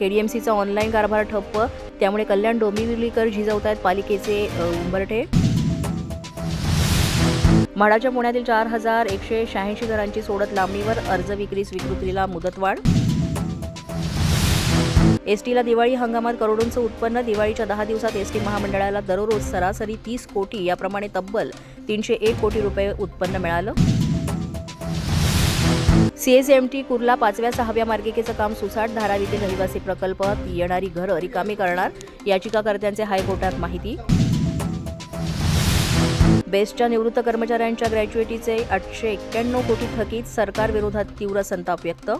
केडीएमसीचा online कारभार ठप्प. त्यामुळे कल्याण डोंबिवलीकर झिजवत आहेत पालिकेचे उंबरठे. म्हाडाच्या पुण्यातील चार हजार एकशे शहाऐंशी घरांची सोडत लांबणीवर अर्ज विक्री स्वीकृतीला मुदतवाढ. एसटीला दिवाळी हंगामात करोडोंचं उत्पन्न दिवाळीच्या दहा दिवसात एसटी महामंडळाला दररोज सरासरी तीस कोटी याप्रमाणे तब्बल तीनशे एक कोटी रुपये उत्पन्न मिळालं. सीएसएमटी कुर्ला पाचव्या सहाव्या मार्गिकेचं काम सुसाट धारावीतील रहिवासी प्रकल्पात येणारी घरं रिकामी करणार याचिकाकर्त्यांचे हायकोर्टात माहिती. बेस्टच्या निवृत्त कर्मचाऱ्यांच्या ग्रॅज्युएटीचे आठशे एक्क्याण्णव कोटी थकीत सरकारविरोधात तीव्र संताप व्यक्त.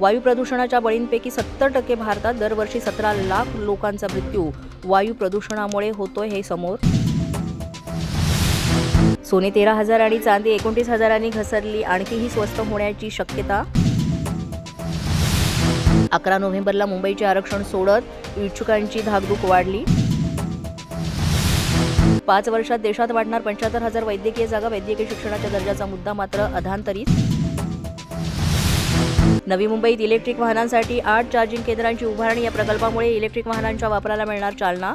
वायू प्रदूषणाच्या बळींपैकी सत्तर टक्के भारतात दरवर्षी सतरा लाख लोकांचा मृत्यू. वायू प्रदूषणामुळे होतोय हे समोर. सोने तेरा हजार आणि चांदी एकोणतीस हजारांनी घसरली. आणखीही स्वस्त होण्याची शक्यता. अकरा नोव्हेंबरला मुंबईचे आरक्षण सोडत इच्छुकांची धाकधूक वाढली. पाच वर्षात देशात वाढणार पंच्याहत्तर हजार वैद्यकीय जागा वैद्यकीय शिक्षणाच्या दर्जाचा मुद्दा मात्र अधांतरित नवी मुंबईत इलेक्ट्रिक वाहनांसाठी आठ चार्जिंग केंद्रांची उभारणी या प्रकल्पामुळे इलेक्ट्रिक वाहनांच्या वापराला मिळणार चालना.